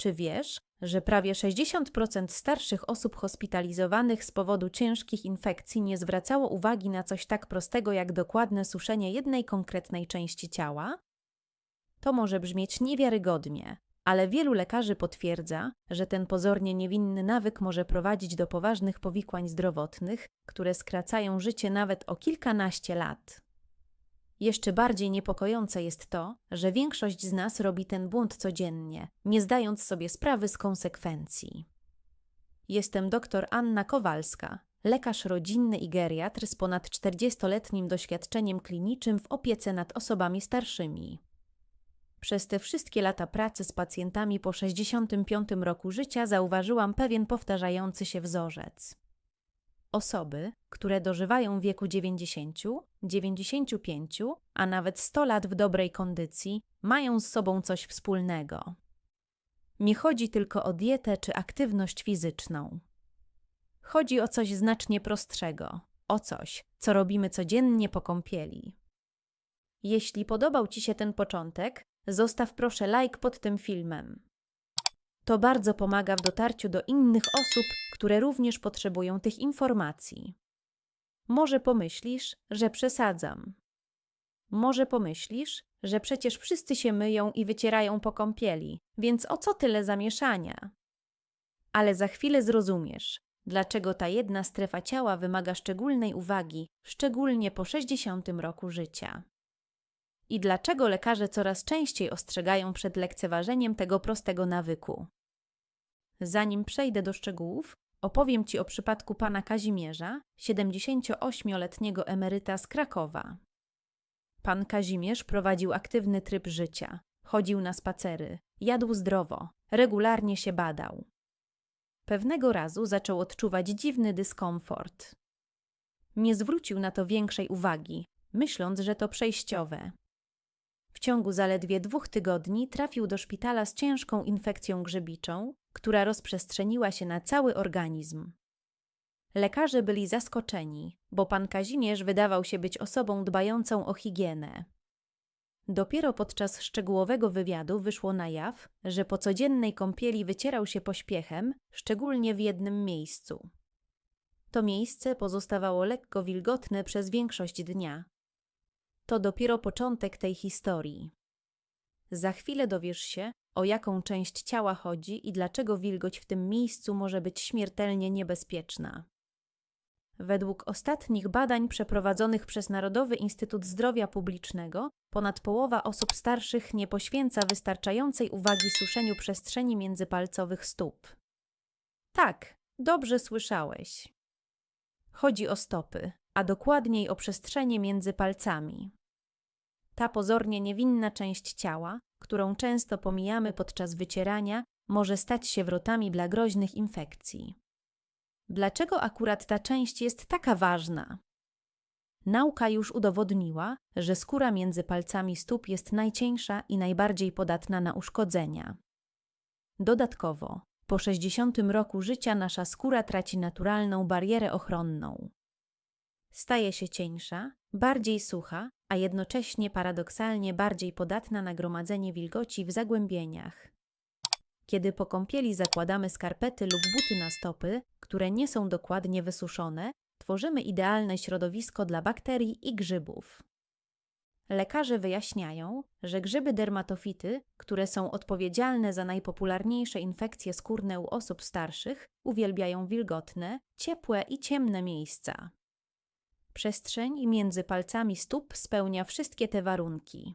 Czy wiesz, że prawie 60% starszych osób hospitalizowanych z powodu ciężkich infekcji nie zwracało uwagi na coś tak prostego jak dokładne suszenie jednej konkretnej części ciała? To może brzmieć niewiarygodnie, ale wielu lekarzy potwierdza, że ten pozornie niewinny nawyk może prowadzić do poważnych powikłań zdrowotnych, które skracają życie nawet o kilkanaście lat. Jeszcze bardziej niepokojące jest to, że większość z nas robi ten błąd codziennie, nie zdając sobie sprawy z konsekwencji. Jestem dr Anna Kowalska, lekarz rodzinny i geriatr z ponad 40-letnim doświadczeniem klinicznym w opiece nad osobami starszymi. Przez te wszystkie lata pracy z pacjentami po 65 roku życia zauważyłam pewien powtarzający się wzorzec. Osoby, które dożywają wieku 90, 95, a nawet 100 lat w dobrej kondycji, mają z sobą coś wspólnego. Nie chodzi tylko o dietę czy aktywność fizyczną. Chodzi o coś znacznie prostszego, o coś, co robimy codziennie po kąpieli. Jeśli podobał Ci się ten początek, zostaw proszę like pod tym filmem. To bardzo pomaga w dotarciu do innych osób, które również potrzebują tych informacji. Może pomyślisz, że przesadzam. Może pomyślisz, że przecież wszyscy się myją i wycierają po kąpieli, więc o co tyle zamieszania? Ale za chwilę zrozumiesz, dlaczego ta jedna strefa ciała wymaga szczególnej uwagi, szczególnie po 60 roku życia. I dlaczego lekarze coraz częściej ostrzegają przed lekceważeniem tego prostego nawyku. Zanim przejdę do szczegółów, opowiem Ci o przypadku pana Kazimierza, 78-letniego emeryta z Krakowa. Pan Kazimierz prowadził aktywny tryb życia, chodził na spacery, jadł zdrowo, regularnie się badał. Pewnego razu zaczął odczuwać dziwny dyskomfort. Nie zwrócił na to większej uwagi, myśląc, że to przejściowe. W ciągu zaledwie dwóch tygodni trafił do szpitala z ciężką infekcją grzybiczą, która rozprzestrzeniła się na cały organizm. Lekarze byli zaskoczeni, bo pan Kazimierz wydawał się być osobą dbającą o higienę. Dopiero podczas szczegółowego wywiadu wyszło na jaw, że po codziennej kąpieli wycierał się pośpiechem, szczególnie w jednym miejscu. To miejsce pozostawało lekko wilgotne przez większość dnia. To dopiero początek tej historii. Za chwilę dowiesz się, o jaką część ciała chodzi i dlaczego wilgoć w tym miejscu może być śmiertelnie niebezpieczna. Według ostatnich badań przeprowadzonych przez Narodowy Instytut Zdrowia Publicznego, ponad połowa osób starszych nie poświęca wystarczającej uwagi suszeniu przestrzeni międzypalcowych stóp. Tak, dobrze słyszałeś. Chodzi o stopy, a dokładniej o przestrzenie między palcami. Ta pozornie niewinna część ciała, którą często pomijamy podczas wycierania, może stać się wrotami dla groźnych infekcji. Dlaczego akurat ta część jest taka ważna? Nauka już udowodniła, że skóra między palcami stóp jest najcieńsza i najbardziej podatna na uszkodzenia. Dodatkowo, po 60 roku życia nasza skóra traci naturalną barierę ochronną. Staje się cieńsza, bardziej sucha, a jednocześnie paradoksalnie bardziej podatna na gromadzenie wilgoci w zagłębieniach. Kiedy po kąpieli zakładamy skarpety lub buty na stopy, które nie są dokładnie wysuszone, tworzymy idealne środowisko dla bakterii i grzybów. Lekarze wyjaśniają, że grzyby dermatofity, które są odpowiedzialne za najpopularniejsze infekcje skórne u osób starszych, uwielbiają wilgotne, ciepłe i ciemne miejsca. Przestrzeń między palcami stóp spełnia wszystkie te warunki.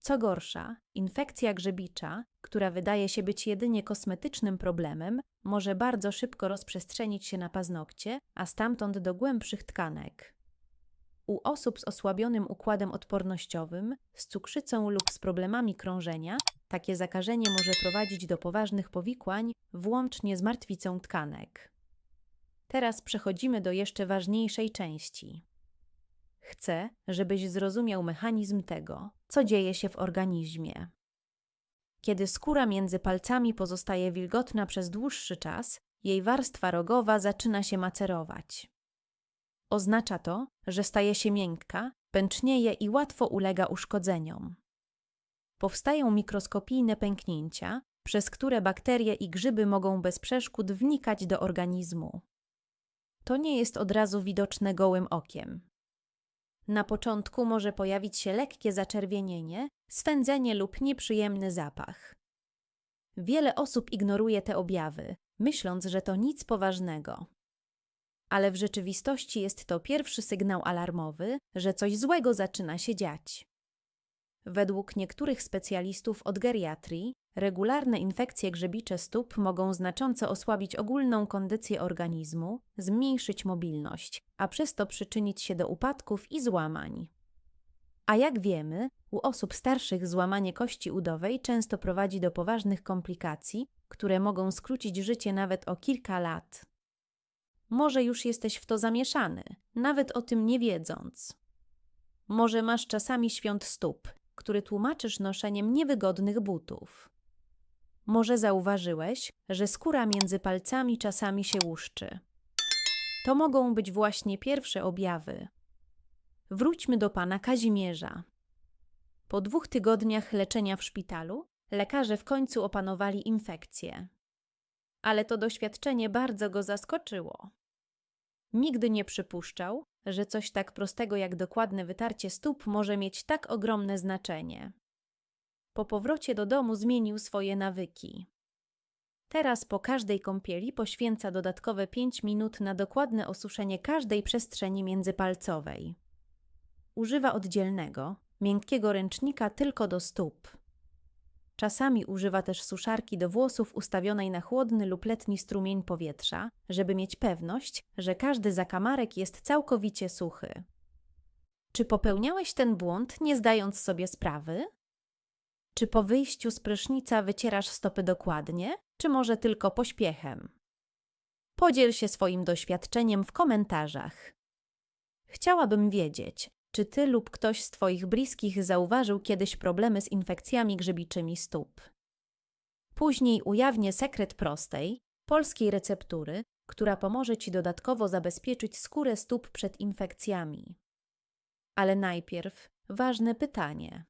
Co gorsza, infekcja grzybicza, która wydaje się być jedynie kosmetycznym problemem, może bardzo szybko rozprzestrzenić się na paznokcie, a stamtąd do głębszych tkanek. U osób z osłabionym układem odpornościowym, z cukrzycą lub z problemami krążenia, takie zakażenie może prowadzić do poważnych powikłań, włącznie z martwicą tkanek. Teraz przechodzimy do jeszcze ważniejszej części. Chcę, żebyś zrozumiał mechanizm tego, co dzieje się w organizmie. Kiedy skóra między palcami pozostaje wilgotna przez dłuższy czas, jej warstwa rogowa zaczyna się macerować. Oznacza to, że staje się miękka, pęcznieje i łatwo ulega uszkodzeniom. Powstają mikroskopijne pęknięcia, przez które bakterie i grzyby mogą bez przeszkód wnikać do organizmu. To nie jest od razu widoczne gołym okiem. Na początku może pojawić się lekkie zaczerwienienie, swędzenie lub nieprzyjemny zapach. Wiele osób ignoruje te objawy, myśląc, że to nic poważnego. Ale w rzeczywistości jest to pierwszy sygnał alarmowy, że coś złego zaczyna się dziać. Według niektórych specjalistów od geriatrii, regularne infekcje grzybicze stóp mogą znacząco osłabić ogólną kondycję organizmu, zmniejszyć mobilność, a przez to przyczynić się do upadków i złamań. A jak wiemy, u osób starszych złamanie kości udowej często prowadzi do poważnych komplikacji, które mogą skrócić życie nawet o kilka lat. Może już jesteś w to zamieszany, nawet o tym nie wiedząc. Może masz czasami świąt stóp, który tłumaczysz noszeniem niewygodnych butów. Może zauważyłeś, że skóra między palcami czasami się łuszczy. To mogą być właśnie pierwsze objawy. Wróćmy do pana Kazimierza. Po dwóch tygodniach leczenia w szpitalu, lekarze w końcu opanowali infekcję. Ale to doświadczenie bardzo go zaskoczyło. Nigdy nie przypuszczał, że coś tak prostego jak dokładne wytarcie stóp może mieć tak ogromne znaczenie. Po powrocie do domu zmienił swoje nawyki. Teraz po każdej kąpieli poświęca dodatkowe 5 minut na dokładne osuszenie każdej przestrzeni międzypalcowej. Używa oddzielnego, miękkiego ręcznika tylko do stóp. Czasami używa też suszarki do włosów ustawionej na chłodny lub letni strumień powietrza, żeby mieć pewność, że każdy zakamarek jest całkowicie suchy. Czy popełniałeś ten błąd, nie zdając sobie sprawy? Czy po wyjściu z prysznica wycierasz stopy dokładnie, czy może tylko pośpiechem? Podziel się swoim doświadczeniem w komentarzach. Chciałabym wiedzieć, czy ty lub ktoś z twoich bliskich zauważył kiedyś problemy z infekcjami grzybiczymi stóp? Później ujawnię sekret prostej, polskiej receptury, która pomoże ci dodatkowo zabezpieczyć skórę stóp przed infekcjami. Ale najpierw ważne pytanie.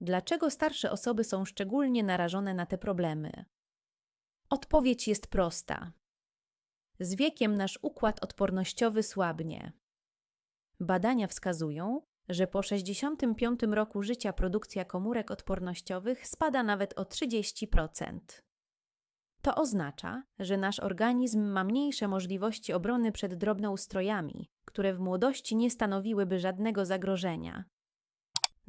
Dlaczego starsze osoby są szczególnie narażone na te problemy? Odpowiedź jest prosta. Z wiekiem nasz układ odpornościowy słabnie. Badania wskazują, że po 65 roku życia produkcja komórek odpornościowych spada nawet o 30%. To oznacza, że nasz organizm ma mniejsze możliwości obrony przed drobnoustrojami, które w młodości nie stanowiłyby żadnego zagrożenia.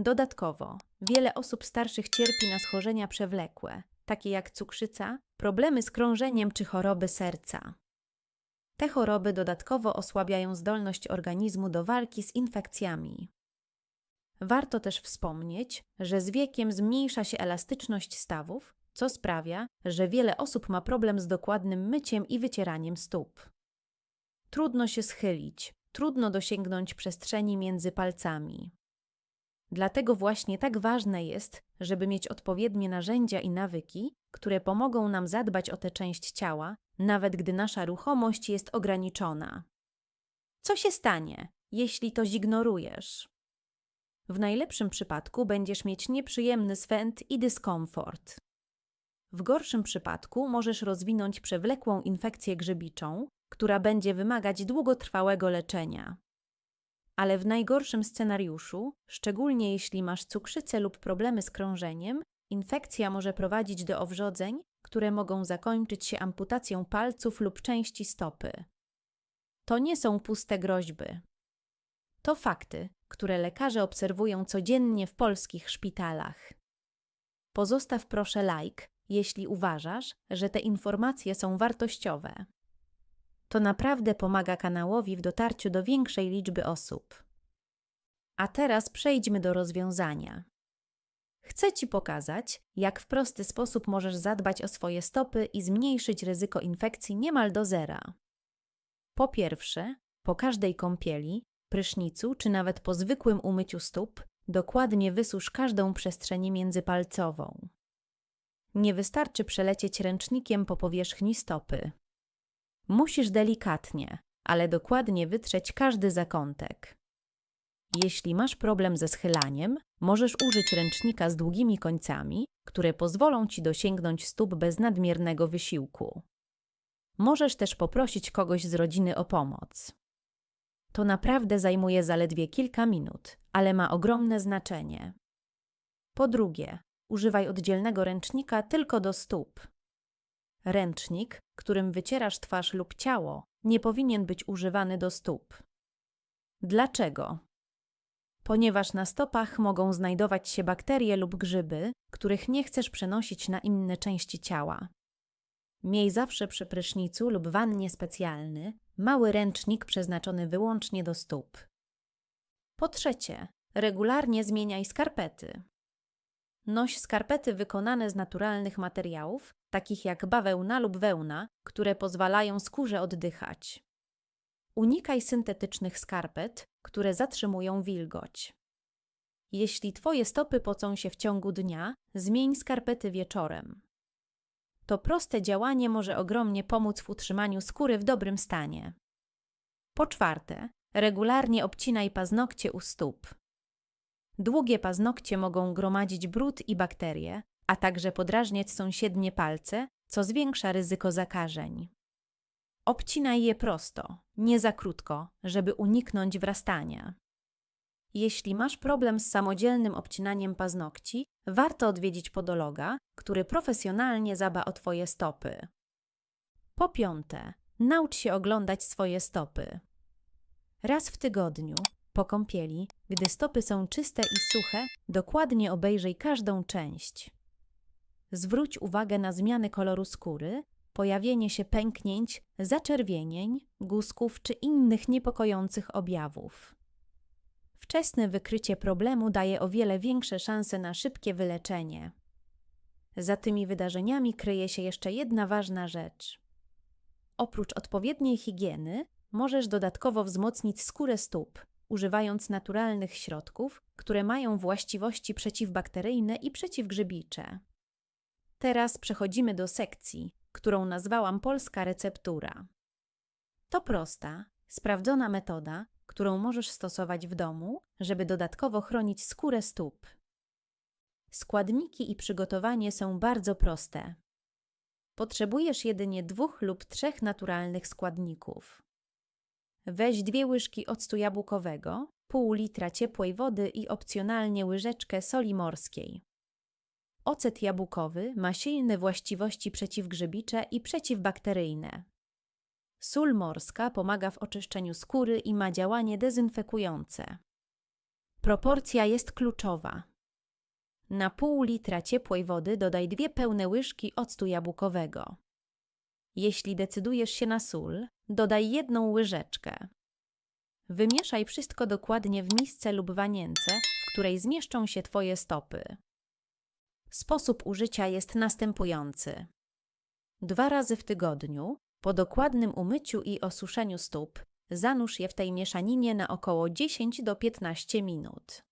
Dodatkowo, wiele osób starszych cierpi na schorzenia przewlekłe, takie jak cukrzyca, problemy z krążeniem czy choroby serca. Te choroby dodatkowo osłabiają zdolność organizmu do walki z infekcjami. Warto też wspomnieć, że z wiekiem zmniejsza się elastyczność stawów, co sprawia, że wiele osób ma problem z dokładnym myciem i wycieraniem stóp. Trudno się schylić, trudno dosięgnąć przestrzeni między palcami. Dlatego właśnie tak ważne jest, żeby mieć odpowiednie narzędzia i nawyki, które pomogą nam zadbać o tę część ciała, nawet gdy nasza ruchomość jest ograniczona. Co się stanie, jeśli to zignorujesz? W najlepszym przypadku będziesz mieć nieprzyjemny swęd i dyskomfort. W gorszym przypadku możesz rozwinąć przewlekłą infekcję grzybiczą, która będzie wymagać długotrwałego leczenia. Ale w najgorszym scenariuszu, szczególnie jeśli masz cukrzycę lub problemy z krążeniem, infekcja może prowadzić do owrzodzeń, które mogą zakończyć się amputacją palców lub części stopy. To nie są puste groźby. To fakty, które lekarze obserwują codziennie w polskich szpitalach. Pozostaw proszę like, jeśli uważasz, że te informacje są wartościowe. To naprawdę pomaga kanałowi w dotarciu do większej liczby osób. A teraz przejdźmy do rozwiązania. Chcę Ci pokazać, jak w prosty sposób możesz zadbać o swoje stopy i zmniejszyć ryzyko infekcji niemal do zera. Po pierwsze, po każdej kąpieli, prysznicu czy nawet po zwykłym umyciu stóp, dokładnie wysusz każdą przestrzeń międzypalcową. Nie wystarczy przelecieć ręcznikiem po powierzchni stopy. Musisz delikatnie, ale dokładnie wytrzeć każdy zakątek. Jeśli masz problem ze schylaniem, możesz użyć ręcznika z długimi końcami, które pozwolą ci dosięgnąć stóp bez nadmiernego wysiłku. Możesz też poprosić kogoś z rodziny o pomoc. To naprawdę zajmuje zaledwie kilka minut, ale ma ogromne znaczenie. Po drugie, używaj oddzielnego ręcznika tylko do stóp. Ręcznik, którym wycierasz twarz lub ciało, nie powinien być używany do stóp. Dlaczego? Ponieważ na stopach mogą znajdować się bakterie lub grzyby, których nie chcesz przenosić na inne części ciała. Miej zawsze przy prysznicu lub wannie specjalny, mały ręcznik przeznaczony wyłącznie do stóp. Po trzecie, regularnie zmieniaj skarpety. Noś skarpety wykonane z naturalnych materiałów, takich jak bawełna lub wełna, które pozwalają skórze oddychać. Unikaj syntetycznych skarpet, które zatrzymują wilgoć. Jeśli Twoje stopy pocą się w ciągu dnia, zmień skarpety wieczorem. To proste działanie może ogromnie pomóc w utrzymaniu skóry w dobrym stanie. Po czwarte, regularnie obcinaj paznokcie u stóp. Długie paznokcie mogą gromadzić brud i bakterie, a także podrażniać sąsiednie palce, co zwiększa ryzyko zakażeń. Obcinaj je prosto, nie za krótko, żeby uniknąć wrastania. Jeśli masz problem z samodzielnym obcinaniem paznokci, warto odwiedzić podologa, który profesjonalnie zaba o Twoje stopy. Po piąte, naucz się oglądać swoje stopy. Raz w tygodniu, po kąpieli, gdy stopy są czyste i suche, dokładnie obejrzyj każdą część. Zwróć uwagę na zmiany koloru skóry, pojawienie się pęknięć, zaczerwienień, guzków czy innych niepokojących objawów. Wczesne wykrycie problemu daje o wiele większe szanse na szybkie wyleczenie. Za tymi wydarzeniami kryje się jeszcze jedna ważna rzecz. Oprócz odpowiedniej higieny, możesz dodatkowo wzmocnić skórę stóp, używając naturalnych środków, które mają właściwości przeciwbakteryjne i przeciwgrzybicze. Teraz przechodzimy do sekcji, którą nazwałam polska receptura. To prosta, sprawdzona metoda, którą możesz stosować w domu, żeby dodatkowo chronić skórę stóp. Składniki i przygotowanie są bardzo proste. Potrzebujesz jedynie dwóch lub trzech naturalnych składników. Weź dwie łyżki octu jabłkowego, pół litra ciepłej wody i opcjonalnie łyżeczkę soli morskiej. Ocet jabłkowy ma silne właściwości przeciwgrzybicze i przeciwbakteryjne. Sól morska pomaga w oczyszczeniu skóry i ma działanie dezynfekujące. Proporcja jest kluczowa. Na pół litra ciepłej wody dodaj dwie pełne łyżki octu jabłkowego. Jeśli decydujesz się na sól, dodaj jedną łyżeczkę. Wymieszaj wszystko dokładnie w misce lub wanience, w której zmieszczą się Twoje stopy. Sposób użycia jest następujący. Dwa razy w tygodniu, po dokładnym umyciu i osuszeniu stóp, zanurz je w tej mieszaninie na około 10 do 15 minut.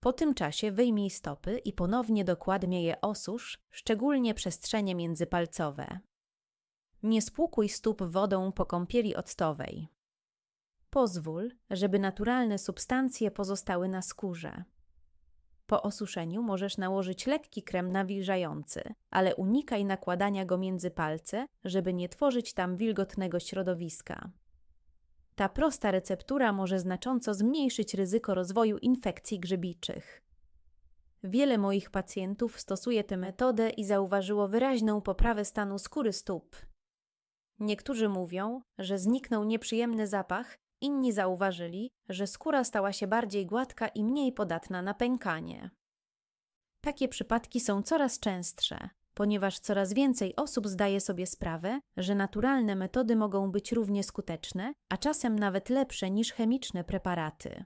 Po tym czasie wyjmij stopy i ponownie dokładnie je osusz, szczególnie przestrzenie międzypalcowe. Nie spłukuj stóp wodą po kąpieli octowej. Pozwól, żeby naturalne substancje pozostały na skórze. Po osuszeniu możesz nałożyć lekki krem nawilżający, ale unikaj nakładania go między palce, żeby nie tworzyć tam wilgotnego środowiska. Ta prosta receptura może znacząco zmniejszyć ryzyko rozwoju infekcji grzybiczych. Wiele moich pacjentów stosuje tę metodę i zauważyło wyraźną poprawę stanu skóry stóp. Niektórzy mówią, że zniknął nieprzyjemny zapach Inni zauważyli, że skóra stała się bardziej gładka i mniej podatna na pękanie. Takie przypadki są coraz częstsze, ponieważ coraz więcej osób zdaje sobie sprawę, że naturalne metody mogą być równie skuteczne, a czasem nawet lepsze niż chemiczne preparaty.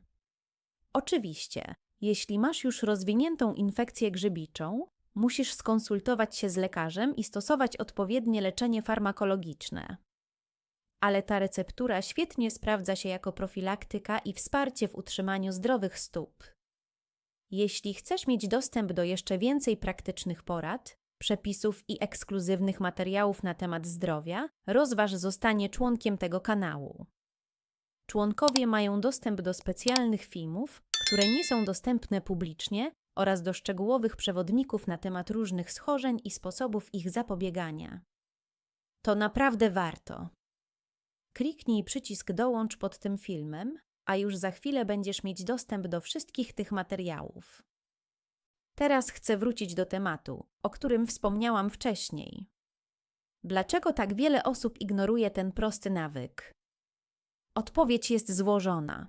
Oczywiście, jeśli masz już rozwiniętą infekcję grzybiczą, musisz skonsultować się z lekarzem i stosować odpowiednie leczenie farmakologiczne ale ta receptura świetnie sprawdza się jako profilaktyka i wsparcie w utrzymaniu zdrowych stóp. Jeśli chcesz mieć dostęp do jeszcze więcej praktycznych porad, przepisów i ekskluzywnych materiałów na temat zdrowia, rozważ zostanie członkiem tego kanału. członkowie mają dostęp do specjalnych filmów, które nie są dostępne publicznie, oraz do szczegółowych przewodników na temat różnych schorzeń i sposobów ich zapobiegania. To naprawdę warto. Kliknij przycisk Dołącz pod tym filmem, a już za chwilę będziesz mieć dostęp do wszystkich tych materiałów. Teraz chcę wrócić do tematu, o którym wspomniałam wcześniej. Dlaczego tak wiele osób ignoruje ten prosty nawyk? Odpowiedź jest złożona.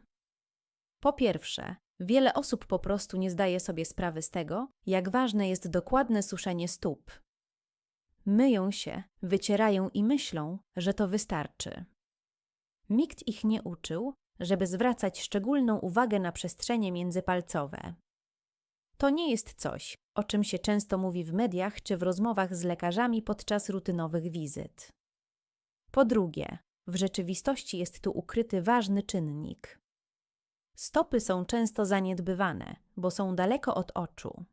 Po pierwsze, wiele osób po prostu nie zdaje sobie sprawy z tego, jak ważne jest dokładne suszenie stóp. Myją się, wycierają i myślą, że to wystarczy. Nikt ich nie uczył, żeby zwracać szczególną uwagę na przestrzenie międzypalcowe. To nie jest coś, o czym się często mówi w mediach czy w rozmowach z lekarzami podczas rutynowych wizyt. Po drugie, w rzeczywistości jest tu ukryty ważny czynnik. Stopy są często zaniedbywane, bo są daleko od oczu.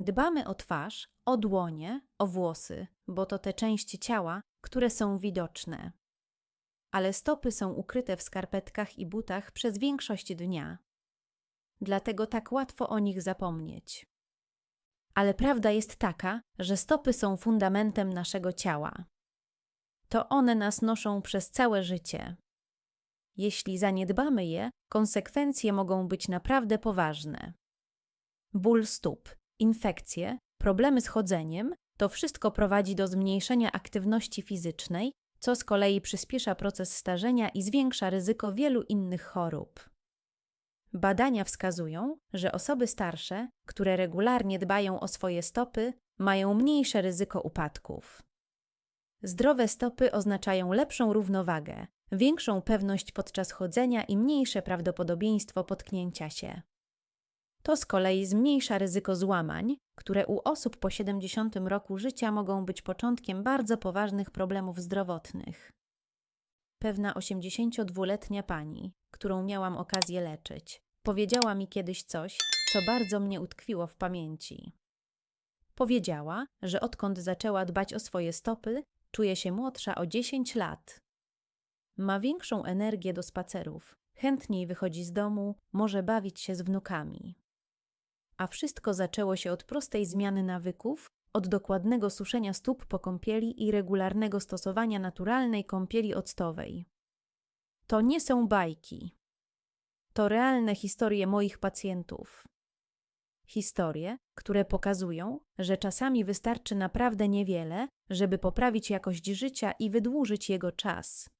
Dbamy o twarz, o dłonie, o włosy, bo to te części ciała, które są widoczne. Ale stopy są ukryte w skarpetkach i butach przez większość dnia. Dlatego tak łatwo o nich zapomnieć. Ale prawda jest taka, że stopy są fundamentem naszego ciała. To one nas noszą przez całe życie. Jeśli zaniedbamy je, konsekwencje mogą być naprawdę poważne. Ból stóp, infekcje, problemy z chodzeniem to wszystko prowadzi do zmniejszenia aktywności fizycznej, co z kolei przyspiesza proces starzenia i zwiększa ryzyko wielu innych chorób. Badania wskazują, że osoby starsze, które regularnie dbają o swoje stopy, mają mniejsze ryzyko upadków. Zdrowe stopy oznaczają lepszą równowagę, większą pewność podczas chodzenia i mniejsze prawdopodobieństwo potknięcia się. To z kolei zmniejsza ryzyko złamań, które u osób po 70 roku życia mogą być początkiem bardzo poważnych problemów zdrowotnych. Pewna 82-letnia pani, którą miałam okazję leczyć, powiedziała mi kiedyś coś, co bardzo mnie utkwiło w pamięci. Powiedziała, że odkąd zaczęła dbać o swoje stopy, czuje się młodsza o 10 lat. Ma większą energię do spacerów, chętniej wychodzi z domu, może bawić się z wnukami. A wszystko zaczęło się od prostej zmiany nawyków, od dokładnego suszenia stóp po kąpieli i regularnego stosowania naturalnej kąpieli octowej. To nie są bajki. To realne historie moich pacjentów. Historie, które pokazują, że czasami wystarczy naprawdę niewiele, żeby poprawić jakość życia i wydłużyć jego czas.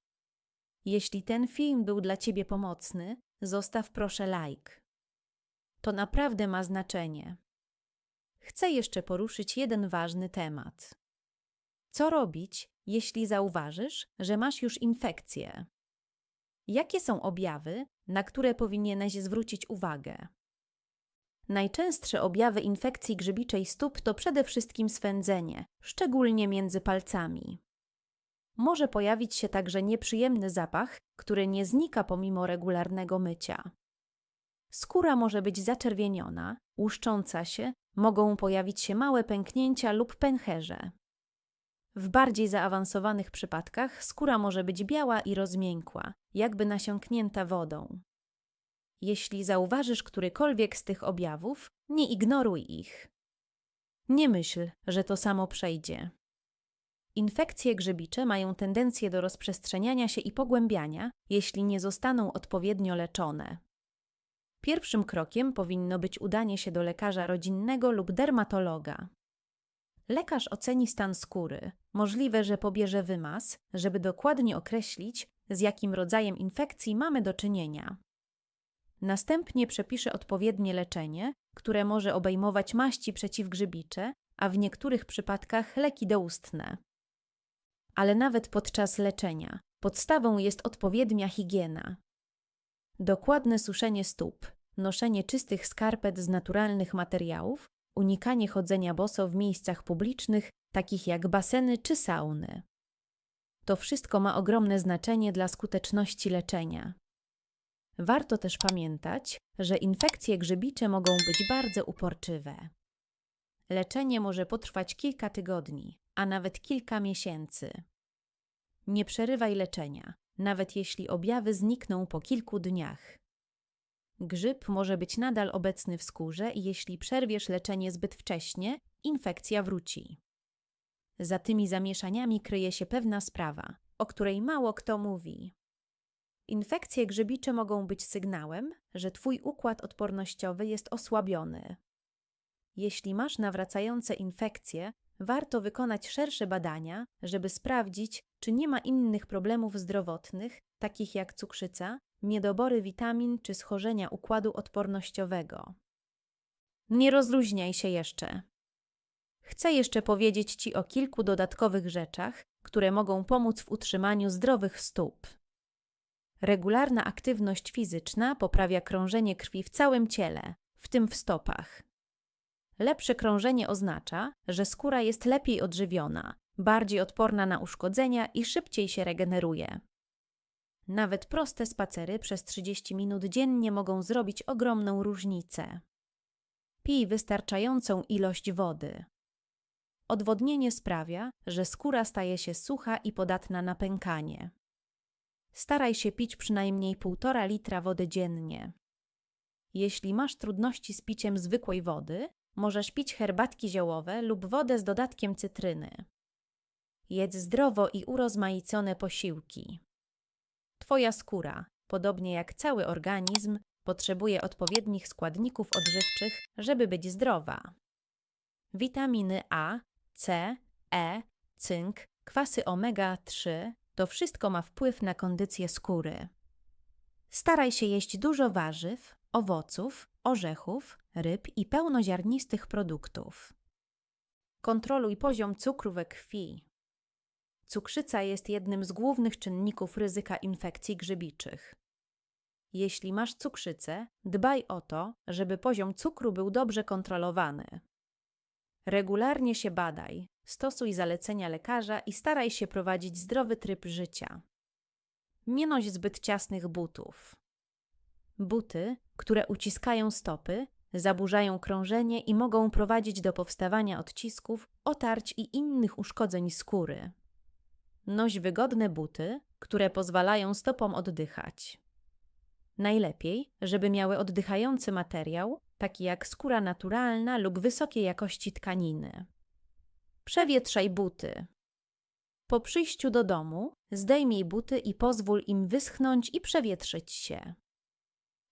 Jeśli ten film był dla Ciebie pomocny, zostaw proszę like. To naprawdę ma znaczenie. Chcę jeszcze poruszyć jeden ważny temat. Co robić, jeśli zauważysz, że masz już infekcję? Jakie są objawy, na które powinieneś zwrócić uwagę? Najczęstsze objawy infekcji grzybiczej stóp to przede wszystkim swędzenie, szczególnie między palcami. Może pojawić się także nieprzyjemny zapach, który nie znika pomimo regularnego mycia. Skóra może być zaczerwieniona, łuszcząca się, mogą pojawić się małe pęknięcia lub pęcherze. W bardziej zaawansowanych przypadkach skóra może być biała i rozmiękła, jakby nasiąknięta wodą. Jeśli zauważysz którykolwiek z tych objawów, nie ignoruj ich. Nie myśl, że to samo przejdzie. Infekcje grzybicze mają tendencję do rozprzestrzeniania się i pogłębiania, jeśli nie zostaną odpowiednio leczone. Pierwszym krokiem powinno być udanie się do lekarza rodzinnego lub dermatologa. Lekarz oceni stan skóry, możliwe, że pobierze wymaz, żeby dokładnie określić, z jakim rodzajem infekcji mamy do czynienia. Następnie przepisze odpowiednie leczenie, które może obejmować maści przeciwgrzybicze, a w niektórych przypadkach leki doustne. Ale nawet podczas leczenia podstawą jest odpowiednia higiena. Dokładne suszenie stóp, noszenie czystych skarpet z naturalnych materiałów, unikanie chodzenia boso w miejscach publicznych, takich jak baseny czy sauny. To wszystko ma ogromne znaczenie dla skuteczności leczenia. Warto też pamiętać, że infekcje grzybicze mogą być bardzo uporczywe. Leczenie może potrwać kilka tygodni, a nawet kilka miesięcy. Nie przerywaj leczenia, nawet jeśli objawy znikną po kilku dniach. Grzyb może być nadal obecny w skórze i jeśli przerwiesz leczenie zbyt wcześnie, infekcja wróci. Za tymi zamieszaniami kryje się pewna sprawa, o której mało kto mówi. Infekcje grzybicze mogą być sygnałem, że Twój układ odpornościowy jest osłabiony. Jeśli masz nawracające infekcje, warto wykonać szersze badania, żeby sprawdzić, czy nie ma innych problemów zdrowotnych, takich jak cukrzyca, niedobory witamin czy schorzenia układu odpornościowego. Nie rozluźniaj się jeszcze. Chcę jeszcze powiedzieć Ci o kilku dodatkowych rzeczach, które mogą pomóc w utrzymaniu zdrowych stóp. Regularna aktywność fizyczna poprawia krążenie krwi w całym ciele, w tym w stopach. Lepsze krążenie oznacza, że skóra jest lepiej odżywiona, bardziej odporna na uszkodzenia i szybciej się regeneruje. Nawet proste spacery przez 30 minut dziennie mogą zrobić ogromną różnicę. Pij wystarczającą ilość wody. Odwodnienie sprawia, że skóra staje się sucha i podatna na pękanie. Staraj się pić przynajmniej 1,5 litra wody dziennie. Jeśli masz trudności z piciem zwykłej wody, możesz pić herbatki ziołowe lub wodę z dodatkiem cytryny. Jedz zdrowo i urozmaicone posiłki. Twoja skóra, podobnie jak cały organizm, potrzebuje odpowiednich składników odżywczych, żeby być zdrowa. Witaminy A, C, E, cynk, kwasy omega-3 to wszystko ma wpływ na kondycję skóry. Staraj się jeść dużo warzyw, owoców, orzechów, ryb i pełnoziarnistych produktów. Kontroluj poziom cukru we krwi. Cukrzyca jest jednym z głównych czynników ryzyka infekcji grzybiczych. Jeśli masz cukrzycę, dbaj o to, żeby poziom cukru był dobrze kontrolowany. Regularnie się badaj, stosuj zalecenia lekarza i staraj się prowadzić zdrowy tryb życia. Nie noś zbyt ciasnych butów. Buty, które uciskają stopy, zaburzają krążenie i mogą prowadzić do powstawania odcisków, otarć i innych uszkodzeń skóry. Noś wygodne buty, które pozwalają stopom oddychać. Najlepiej, żeby miały oddychający materiał, taki jak skóra naturalna lub wysokiej jakości tkaniny. Przewietrzaj buty. Po przyjściu do domu zdejmij buty i pozwól im wyschnąć i przewietrzyć się.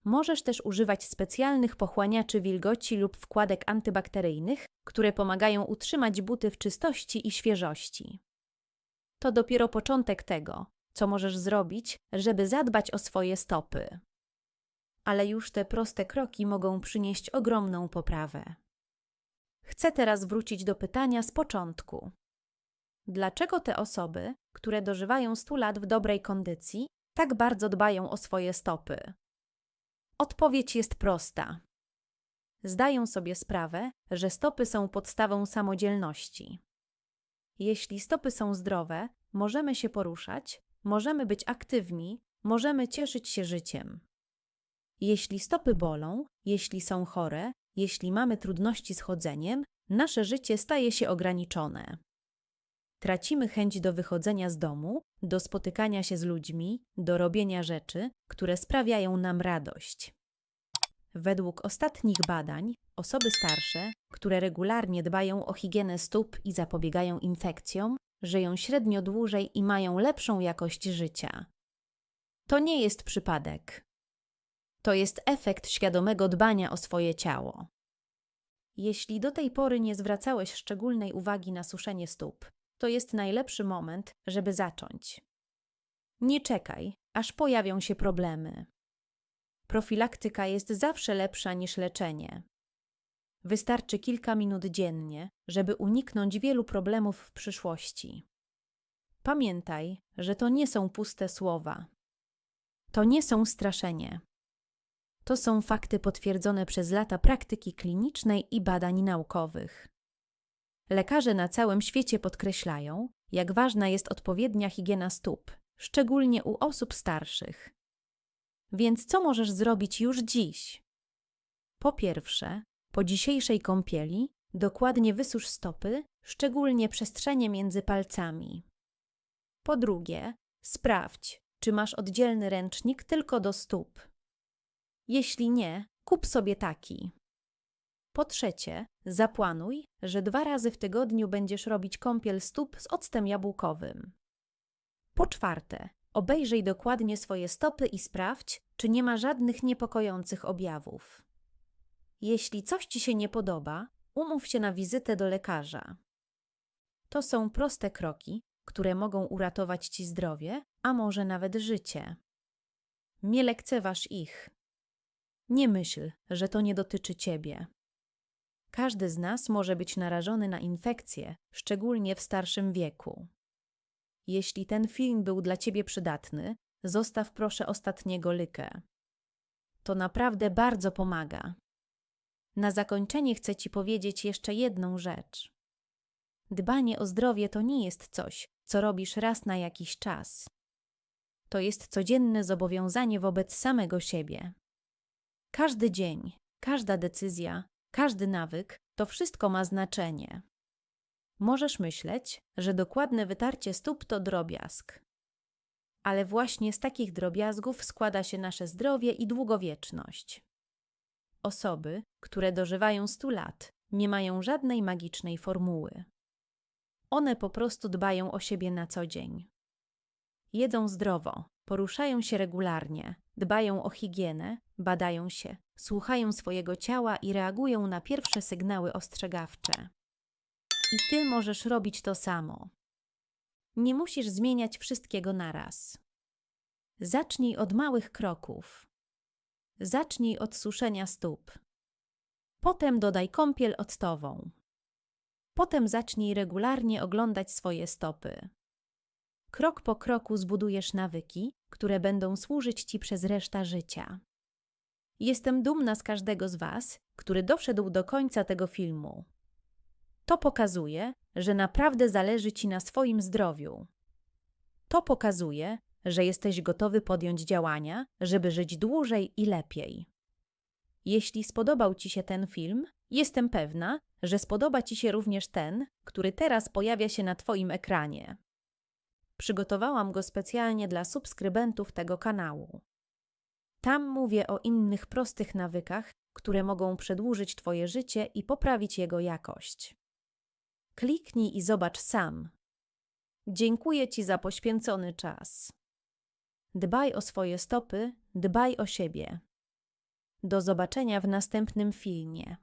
Możesz też używać specjalnych pochłaniaczy wilgoci lub wkładek antybakteryjnych, które pomagają utrzymać buty w czystości i świeżości. To dopiero początek tego, co możesz zrobić, żeby zadbać o swoje stopy. Ale już te proste kroki mogą przynieść ogromną poprawę. Chcę teraz wrócić do pytania z początku. Dlaczego te osoby, które dożywają 100 lat w dobrej kondycji, tak bardzo dbają o swoje stopy? Odpowiedź jest prosta. Zdają sobie sprawę, że stopy są podstawą samodzielności. Jeśli stopy są zdrowe, możemy się poruszać, możemy być aktywni, możemy cieszyć się życiem. Jeśli stopy bolą, jeśli są chore, jeśli mamy trudności z chodzeniem, nasze życie staje się ograniczone. Tracimy chęć do wychodzenia z domu, do spotykania się z ludźmi, do robienia rzeczy, które sprawiają nam radość. Według ostatnich badań, osoby starsze, które regularnie dbają o higienę stóp i zapobiegają infekcjom, żyją średnio dłużej i mają lepszą jakość życia. To nie jest przypadek. To jest efekt świadomego dbania o swoje ciało. Jeśli do tej pory nie zwracałeś szczególnej uwagi na suszenie stóp, to jest najlepszy moment, żeby zacząć. Nie czekaj, aż pojawią się problemy. Profilaktyka jest zawsze lepsza niż leczenie. Wystarczy kilka minut dziennie, żeby uniknąć wielu problemów w przyszłości. Pamiętaj, że to nie są puste słowa. To nie są straszenie. To są fakty potwierdzone przez lata praktyki klinicznej i badań naukowych. Lekarze na całym świecie podkreślają, jak ważna jest odpowiednia higiena stóp, szczególnie u osób starszych. Więc co możesz zrobić już dziś? Po pierwsze, po dzisiejszej kąpieli dokładnie wysusz stopy, szczególnie przestrzenie między palcami. Po drugie, sprawdź, Czy masz oddzielny ręcznik tylko do stóp? Jeśli nie, kup sobie taki. Po trzecie, zaplanuj, że dwa razy w tygodniu będziesz robić kąpiel stóp z octem jabłkowym. Po czwarte, obejrzyj dokładnie swoje stopy i sprawdź, czy nie ma żadnych niepokojących objawów. Jeśli coś ci się nie podoba, umów się na wizytę do lekarza. To są proste kroki, które mogą uratować ci zdrowie, a może nawet życie. Nie lekceważ ich. Nie myśl, że to nie dotyczy ciebie. Każdy z nas może być narażony na infekcje, szczególnie w starszym wieku. Jeśli ten film był dla ciebie przydatny, zostaw proszę ostatniego lykę. To naprawdę bardzo pomaga. Na zakończenie chcę ci powiedzieć jeszcze jedną rzecz. Dbanie o zdrowie to nie jest coś, co robisz raz na jakiś czas. To jest codzienne zobowiązanie wobec samego siebie. Każdy dzień, każda decyzja, każdy nawyk to wszystko ma znaczenie. Możesz myśleć, że dokładne wytarcie stóp to drobiazg. Ale właśnie z takich drobiazgów składa się nasze zdrowie i długowieczność. Osoby, które dożywają 100 lat, nie mają żadnej magicznej formuły. One po prostu dbają o siebie na co dzień. Jedzą zdrowo, poruszają się regularnie, dbają o higienę, badają się, słuchają swojego ciała i reagują na pierwsze sygnały ostrzegawcze. I ty możesz robić to samo. Nie musisz zmieniać wszystkiego naraz. Zacznij od małych kroków. Zacznij od suszenia stóp. Potem dodaj kąpiel octową. Potem zacznij regularnie oglądać swoje stopy. Krok po kroku zbudujesz nawyki, które będą służyć ci przez resztę życia. Jestem dumna z każdego z Was, który doszedł do końca tego filmu. To pokazuje, że naprawdę zależy Ci na swoim zdrowiu. To pokazuje, że jesteś gotowy podjąć działania, żeby żyć dłużej i lepiej. Jeśli spodobał Ci się ten film, jestem pewna, że spodoba Ci się również ten, który teraz pojawia się na Twoim ekranie. Przygotowałam go specjalnie dla subskrybentów tego kanału. Tam mówię o innych prostych nawykach, które mogą przedłużyć Twoje życie i poprawić jego jakość. Kliknij i zobacz sam. Dziękuję Ci za poświęcony czas. Dbaj o swoje stopy, dbaj o siebie. Do zobaczenia w następnym filmie.